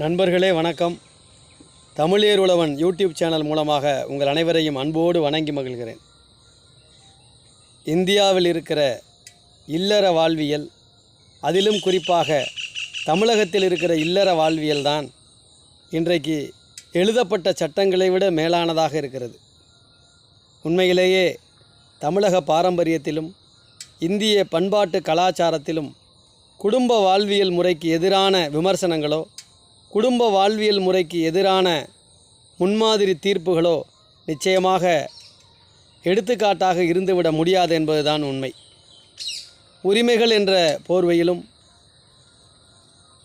நண்பர்களே வணக்கம். தமிழேர் உழவன் YouTube channel மூலமாக உங்கள் அனைவரையும் அன்போடு வணங்கி மகிழ்கிறேன். இந்தியாவில் இருக்கிற இல்லற வாழ்வியல் அதிலும் குறிப்பாக தமிழகத்தில் இருக்கிற இல்லற வாழ்வியல் தான் இன்றைக்கு எழுதப்பட்ட சட்டங்களை விட மேலானதாக இருக்கிறது. உண்மையிலேயே தமிழக பாரம்பரியத்திலும் இந்திய பண்பாட்டு கலாச்சாரத்திலும் குடும்ப வாழ்வியல் முறைக்கு எதிரான விமர்சனங்களோ குடும்ப வாழ்வியல் முறைக்கு எதிரான முன்மாதிரி தீர்ப்புகளோ நிச்சயமாக எடுத்துக்காட்டாக இருந்துவிட முடியாது என்பதுதான் உண்மை. உரிமைகள் என்ற போர்வையிலும்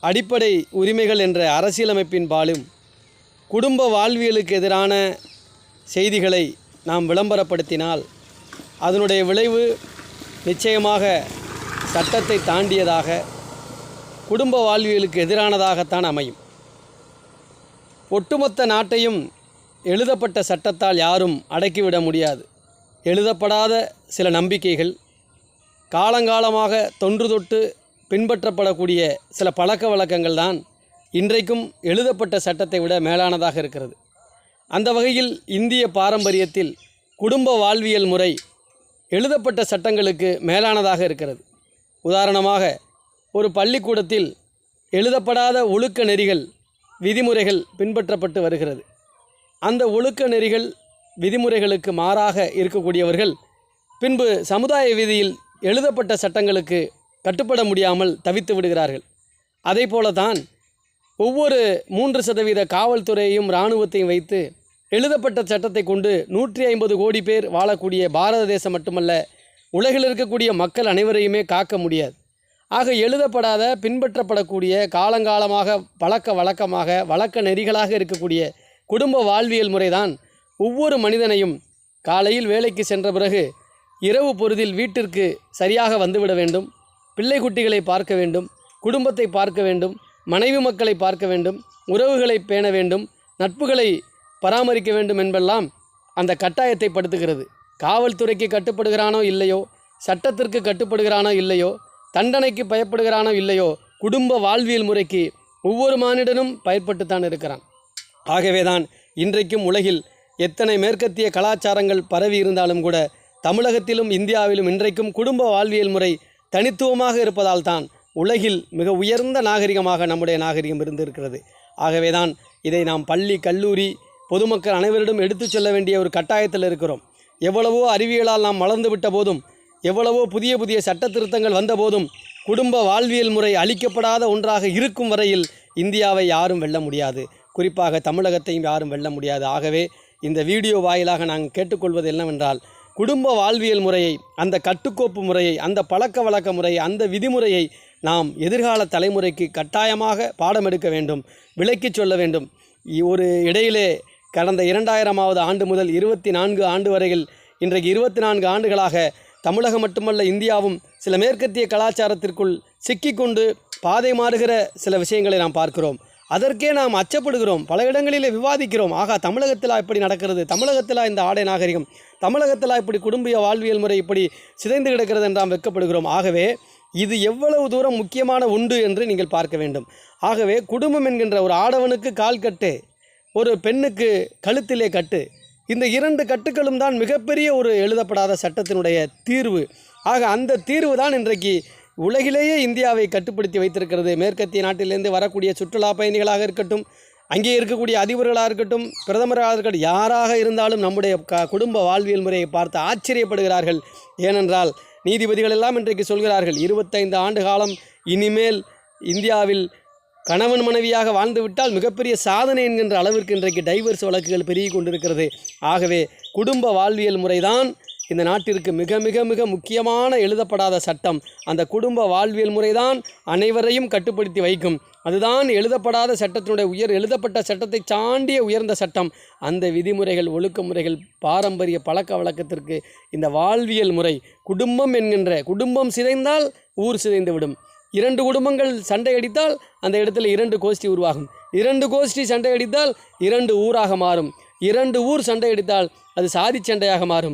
அடிப்படை உரிமைகள் என்ற அரசியலமைப்பின் பாலும் குடும்ப வாழ்வியலுக்கு எதிரான செய்திகளை நாம் விளம்பரப்படுத்தினால் அதனுடைய விளைவு நிச்சயமாக சட்டத்தை தாண்டியதாக குடும்ப வாழ்வியலுக்கு எதிரானதாகத்தான் அமையும். ஒட்டுமொத்த நாட்டையும் எழுதப்பட்ட சட்டத்தால் யாரும் அடக்கிவிட முடியாது. எழுதப்படாத சில நம்பிக்கைகள் காலங்காலமாக தொன்று தொட்டு பின்பற்றப்படக்கூடிய சில பழக்க வழக்கங்கள் தான் இன்றைக்கும் எழுதப்பட்ட சட்டத்தை விட மேலானதாக இருக்கிறது. அந்த வகையில் இந்திய பாரம்பரியத்தில் குடும்ப வாழ்வியல் முறை எழுதப்பட்ட சட்டங்களுக்கு மேலானதாக இருக்கிறது. உதாரணமாக ஒரு பள்ளிக்கூடத்தில் எழுதப்படாத ஒழுக்க நெறிகள் விதிமுறைகள் பின்பற்றப்பட்டு வருகிறது. அந்த ஒழுக்க நெறிகள் விதிமுறைகளுக்கு மாறாக இருக்கக்கூடியவர்கள் பின்பு சமுதாய வீதியில் எழுதப்பட்ட சட்டங்களுக்கு கட்டுப்பட முடியாமல் தவித்து விடுகிறார்கள். அதே போலதான் ஒவ்வொரு மூன்று சதவீத காவல்துறையையும் இராணுவத்தையும் வைத்து எழுதப்பட்ட சட்டத்தை கொண்டு நூற்றி ஐம்பது கோடி பேர் வாழக்கூடிய பாரத தேசம் மட்டுமல்ல உலகில் இருக்கக்கூடிய மக்கள் அனைவரையுமே காக்க முடியாது. ஆக எழுதப்படாத பின்பற்றப்படக்கூடிய காலங்காலமாக பழக்க வழக்கமாக வழக்க நெறிகளாக இருக்கக்கூடிய குடும்ப வாழ்வியல் முறைதான் ஒவ்வொரு மனிதனையும் காலையில் வேலைக்கு சென்ற பிறகு இரவு பொருதில் வீட்டிற்கு சரியாக வந்துவிட வேண்டும் பிள்ளை குட்டிகளை பார்க்க வேண்டும் குடும்பத்தை பார்க்க வேண்டும் மனைவி மக்களை பார்க்க வேண்டும் உறவுகளை பேண வேண்டும் நட்புகளை பராமரிக்க வேண்டும் என்பெல்லாம் அந்த கட்டாயத்தை படுத்துகிறது. காவல்துறைக்கு கட்டுப்படுகிறானோ இல்லையோ சட்டத்திற்கு கட்டுப்படுகிறானோ இல்லையோ தண்டனைக்கு பயப்படுகிறானோ இல்லையோ குடும்ப வாழ்வியல் முறைக்கு ஒவ்வொரு மானிடனும் பயன்பட்டுத்தான் இருக்கிறான். ஆகவேதான் இன்றைக்கும் உலகில் எத்தனை மேற்கத்திய கலாச்சாரங்கள் பரவி இருந்தாலும் கூட தமிழகத்திலும் இந்தியாவிலும் இன்றைக்கும் குடும்ப வாழ்வியல் முறை தனித்துவமாக இருப்பதால் தான் உலகில் மிக உயர்ந்த நாகரிகமாக நம்முடைய நாகரிகம் இருந்திருக்கிறது. ஆகவேதான் இதை நாம் பள்ளி கல்லூரி பொதுமக்கள் அனைவரிடம் எடுத்துச் செல்ல வேண்டிய ஒரு கட்டாயத்தில் இருக்கிறோம். எவ்வளவோ அறிவியலால் நாம் வளர்ந்து விட்ட போதும் எவ்வளவோ புதிய புதிய சட்ட திருத்தங்கள் வந்தபோதும் குடும்ப வாழ்வியல் முறை அளிக்கப்படாத ஒன்றாக இருக்கும் வரையில் இந்தியாவை யாரும் வெல்ல முடியாது. குறிப்பாக தமிழகத்தையும் யாரும் வெல்ல முடியாது. ஆகவே இந்த வீடியோ வாயிலாக நாங்கள் கேட்டுக்கொள்வது என்னவென்றால் குடும்ப வாழ்வியல் முறையை அந்த கட்டுக்கோப்பு முறையை அந்த பழக்க வழக்க முறையை அந்த விதிமுறையை நாம் எதிர்கால தலைமுறைக்கு கட்டாயமாக பாடம் எடுக்க வேண்டும் விளக்கி சொல்ல வேண்டும். ஒரு இடையிலே கடந்த இரண்டாயிரமாவது ஆண்டு முதல் இருபத்தி நான்கு ஆண்டு வரையில் இன்றைக்கு இருபத்தி நான்கு ஆண்டுகளாக தமிழகம் மட்டுமல்ல இந்தியாவும் சில மேற்கத்திய கலாச்சாரத்திற்குள் சிக்கிக்கொண்டு பாதை மாறுகிற சில விஷயங்களை நாம் பார்க்கிறோம். அதற்கே நாம் அச்சப்படுகிறோம். பல இடங்களிலே விவாதிக்கிறோம். ஆகா தமிழகத்திலா இப்படி நடக்கிறது? தமிழகத்திலா இந்த ஆடை நாகரிகம்? தமிழகத்திலா இப்படி குடும்பிய வாழ்வியல் முறை இப்படி சிதைந்து கிடக்கிறது என்றாம் வெக்கப்படுகிறோம் வெட்கப்படுகிறோம். ஆகவே இது எவ்வளவு தூரம் முக்கியமான உண்டு என்று நீங்கள் பார்க்க வேண்டும். ஆகவே குடும்பம் என்கின்ற ஒரு ஆடவனுக்கு கால் கட்டு ஒரு பெண்ணுக்கு கழுத்திலே கட்டு இந்த இரண்டு கட்டுக்களும் தான் மிகப்பெரிய ஒரு எழுதப்படாத சட்டத்தினுடைய தீர்வு. ஆக அந்த தீர்வு தான் இன்றைக்கு உலகிலேயே இந்தியாவை கட்டுப்படுத்தி வைத்திருக்கிறது. மேற்கத்திய நாட்டிலிருந்து வரக்கூடிய சுற்றுலா பயணிகளாக இருக்கட்டும் அங்கே இருக்கக்கூடிய அதிபர்களாக இருக்கட்டும் பிரதமராக இருக்கட்டும் யாராக இருந்தாலும் நம்முடைய க குடும்ப வாழ்வியல் முறையை பார்த்து ஆச்சரியப்படுகிறார்கள். ஏனென்றால் நீதிபதிகள் எல்லாம் இன்றைக்கு சொல்கிறார்கள் இருபத்தைந்து ஆண்டு காலம் இனிமேல் இந்தியாவில் கணவன் மனைவியாக வாழ்ந்துவிட்டால் மிகப்பெரிய சாதனை என்கின்ற அளவிற்கு இன்றைக்கு டைவர்ஸ் வழக்குகள் பெருகி கொண்டிருக்கிறது. ஆகவே குடும்ப வாழ்வியல் முறைதான் இந்த நாட்டிற்கு மிக மிக மிக முக்கியமான எழுதப்படாத சட்டம். அந்த குடும்ப வாழ்வியல் முறைதான் அனைவரையும் கட்டுப்படுத்தி வைக்கும். அதுதான் எழுதப்படாத சட்டத்தினுடைய உயர் எழுதப்பட்ட சட்டத்தை சாண்டிய உயர்ந்த சட்டம். அந்த விதிமுறைகள் ஒழுக்கமுறைகள் பாரம்பரிய பழக்க வழக்கத்திற்கு இந்த வாழ்வியல் முறை குடும்பம் என்கின்ற குடும்பம் சிதைந்தால் ஊர் சிதைந்து விடும் இரண்டு குடும்பங்கள் சண்டை அடித்தால் அந்த இடத்துல இரண்டு கோஷ்டி உருவாகும். இரண்டு கோஷ்டி சண்டை அடித்தால் இரண்டு ஊராக மாறும். இரண்டு ஊர் சண்டை அடித்தால் அது சாதி சண்டையாக மாறும்.